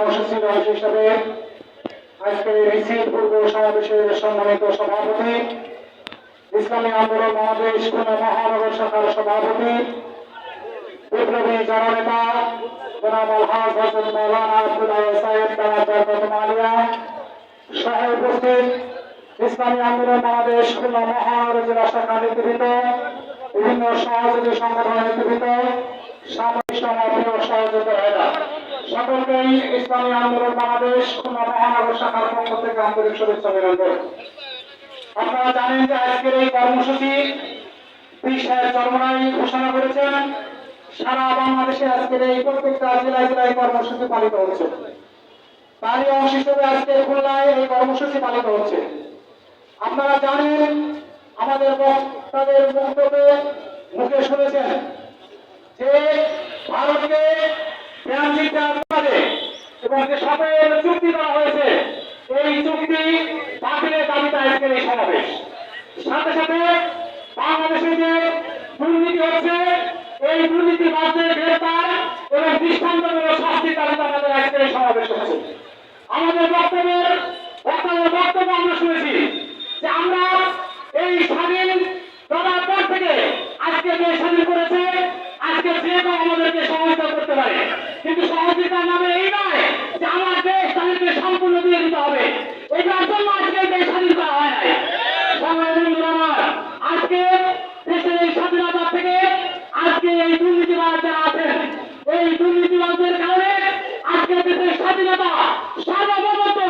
কর্মসূচির অংশ হিসাবে আজকে মিছিল পূর্ব সমাবেশের সম্মানিত সভাপতি, ইসলামী আন্দোলন মহাদেশ খুলনা মহানগর শাখার সভাপতি, বিপ্লবী জননেতা বাংলাদেশ সহযোগী সংগঠনের সহযোগী সকলকেই ইসলামী আন্দোলন বাংলাদেশ মহানগর শাখার পক্ষ থেকে আন্তরিক শুভেচ্ছা অভিনন্দন আপনারা জানেন যে আজকের এই কর্মসূচি বিশাল চরমনাই ঘোষণা করেছেন। সারা বাংলাদেশে আজকের এই প্রত্যেকটা জেলায় জেলায় কর্মসূচি পালিত হচ্ছে। তারই অংশ হিসেবে আজকে খুলনায় এই কর্মসূচি পালিত হচ্ছে। আপনারা জানেন, আমাদের বক্তাদের বক্তব্যে মুখে শুনেছেন যে, ভারতকে সাথে সাথে বাংলাদেশে দুর্নীতি হচ্ছে, এই দুর্নীতি রাজ্যের গ্রেপ্তার এবং দৃষ্টান্তমূলক শাস্তি দাবিতে আমাদের আজকের এই সমাবেশ আমাদের বক্তব্যের, বক্তাদের বক্তব্য আমরা শুনেছি। সহযোগিতার নামে এই নয় যে আমার দেশ তাদেরকে সম্পূর্ণ দিয়ে দিতে হবে। এটার জন্য আজকে দেশ স্বাধীন করা হয় আজকে দেশের এই স্বাধীনতা থেকে আজকে এই দুর্নীতিবাদ যারা আছেন, এই দুর্নীতিবাদদের কারণে আজকে দেশের স্বাধীনতা সার্বভৌমত্ব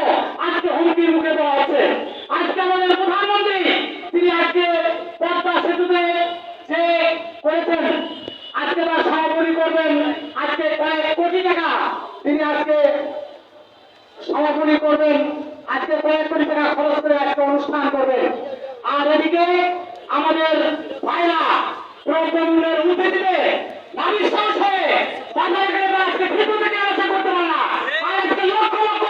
আজকে হুমকির মুখে দেওয়া হচ্ছে। আজকে আমাদের প্রধানমন্ত্রী, তিনি আজকে পদ্মা সেতুতে যে করেছেন, আজকে তার সমাপনী করবেন, আজকে কয়েক কোটি টাকা তিনি আজকে সমাপনী করবেন। আজকে কয়েক কোটি টাকা খরচ করে একটা অনুষ্ঠান করবেন। আর এদিকে আমাদের ভাইরা দ্রব্যমূল্যের উঠে দিবে দাবি শেষ হয়ে বাজারে আজকে ভিতর থেকে আলোচনা করতে পারে আর আজকে লক্ষ লক্ষ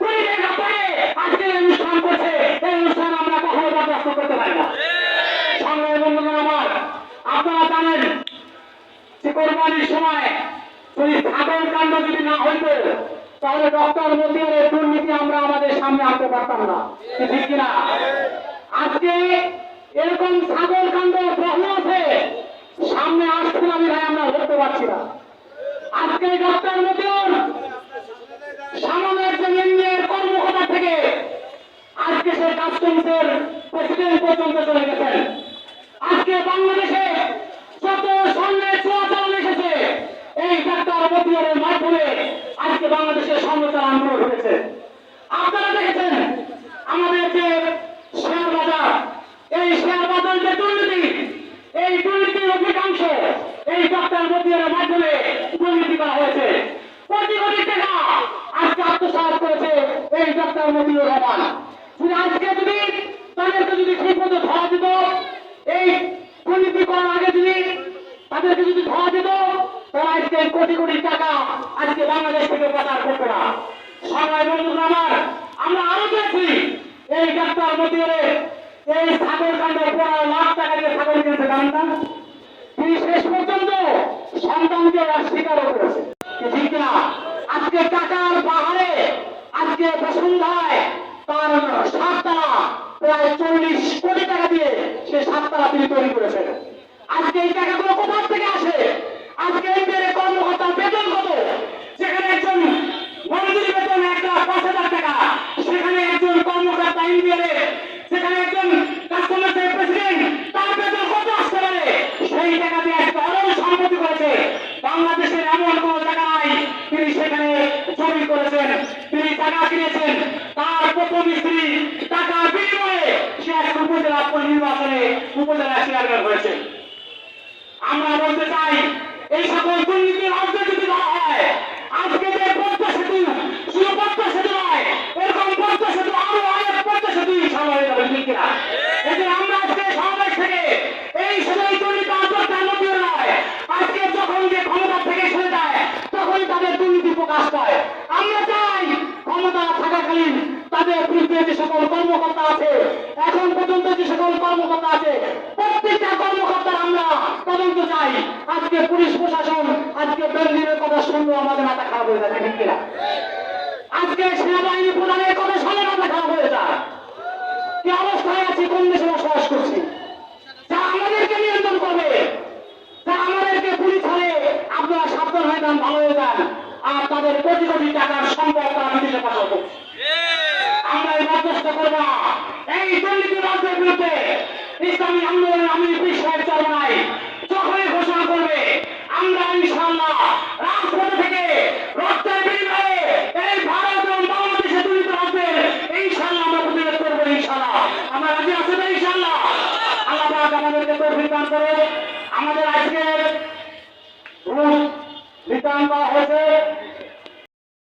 কোটি টাকা পরে আজকে অনুষ্ঠান করছে। অনুষ্ঠান আমরা করতে আমার সময় যদি ছাগল কাণ্ড যদি না হইতো, তাহলে ডক্টর মতিউরের দুর্নীতি আমরা আমাদের সামনে আনতে পারতাম না। ঠিক কিনা? আজকে এরকম ছাগল কাণ্ড বহু আছে, সামনে আসছিল আমি ভাই, আমরা ধরতে পারছি না। আজকে ডক্টর মতিউর সামনে একজন ইন্ডিয়ার কর্মকর্তা থেকে আজকে সে কাস্টমসের প্রেসিডেন্ট পর্যন্ত চলে গেছেন আজকে বাংলাদেশে যত স্বর্ণের চোরাচালান এসেছে এই ডাক্তার মতিউরের মাধ্যমে আজকে স্বর্ণ চালান হয়েছে আপনারা দেখেছেন আমাদের যে শেয়ার বাজার, এই শেয়ার বাজার যে দুর্নীতি, এই দুর্নীতির অধিকাংশ এই ডাক্তার মতিউরের মাধ্যমে দুর্নীতি করা হয়েছে। কোটি কোটি টাকা আজকে আত্মসাৎ করেছে এই ডাক্তার মতিউর রহমান। যদি আজকে যদি তাদেরকে যদি ঠিক মতো ধরা দিত, এই দুর্নীতি করার আগে যদি তাদেরকে যদি ধরা দিত তারা আজকে কোটি কোটি টাকা আজকে বাংলাদেশ থেকে পাচার করতো না। সবাই বন্ধুরা আমার, আমরা আরও দেখছি এই ডাক্তার মতিউরে, এই ছাগল কাণ্ড পনেরো লাখ টাকা দিয়ে ছাগল কিনতে জানতাম তিনি শেষ পর্যন্ত সন্তানকে অস্বীকারও করেছে। ঠিক না আজকে টাকার পাহাড়ে, আজকে বসুন্ধরায় তার সাততলা, প্রায় চল্লিশ কোটি টাকা দিয়ে সে সাততলা তিনি তৈরি করেছেন। আজকে এই টাকাগুলো কোথার থেকে আসে? আজকে বেতন কত? যেখানে একজন মজুরি বেতন এক পাঁচ হাজার টাকা, সেখানে একজন কর্মকর্তা ইন্ডিয়ারে সেখানে একজন তার বেতন সেই টাকা দিয়ে বাংলাদেশের এমন কোন তিনি সেখানে জমি করেছেন, তিনি টাকা কিনেছেন। তার প্রথম স্ত্রী টাকার বিনিময়ে সে এক উপজেলা নির্বাচনে উপজেলা চেয়ারম্যান হয়েছে। আমরা বলতে চাই এই সকল দুর্নীতির অর্থ যদি না হয়, আজকে যে পদ্মা সেতু শুধু পদ্মা সেতু নয়, এরকম পদ্মা সেতু আরও অনেক পদ্মা সেতু হয়ে যাবে, ঠিক আমরা আজকে সমাবেশ থেকে এই সময় দুর্নীতি আন্তর্জাতিক মধ্যে নয়। আজকে যখন যে ক্ষমতা থেকে সরে যায় তখনই তাদের দুর্নীতি প্রকাশ পায়। আমরা চাই ক্ষমতা থাকাকালীন তাদের বিরুদ্ধে যে সকল কর্মকর্তা আছে, এখন পর্যন্ত যে সকল কর্মকর্তা আছে তদন্ত চাই আজকে পুলিশ প্রশাসন, আজকে বেলজিনের কথা শুনলেও আমাদের মাথা খারাপ হয়ে যাচ্ছে ঠিক আজকে সেনাবাহিনী প্রধানের কথা সামনে মাথা খারাপ হয়ে যায়। কি অবস্থায় আছি, কোন দেশে বসবাস করছি? যা আমাদেরকে নিয়ন্ত্রণ করবে, যা আমাদেরকে পুলিশ ছাড়ে, আপনারা সাবধান হয়ে যান, ভালো হয়ে যান। আর তাদের কোটি কোটি টাকার সম্পদ তারা বিদেশে পাচার আমরা এই বরদাস্ত করব না এই দুর্নীতিবাজদের বিরুদ্ধে ইসলামী আন্দোলন আমি বিশ্বাস চলব নাই যখনই ঘোষণা করবে আমরা ইনশাআল্লাহ রাজপথ থেকে রক্তের বিনিময়ে এই ভারত এবং বাংলাদেশে দুর্নীতিবাজদের ইনশাআল্লাহ আমরা প্রতিরোধ করব ইনশাআল্লাহ আমরা রাজি আছি তো ইনশাআল্লাহ? আল্লাহ পাক আমাদেরকে তৌফিক দান করে আমাদের আজকের রূপ নির্ধারণ হয়েছে।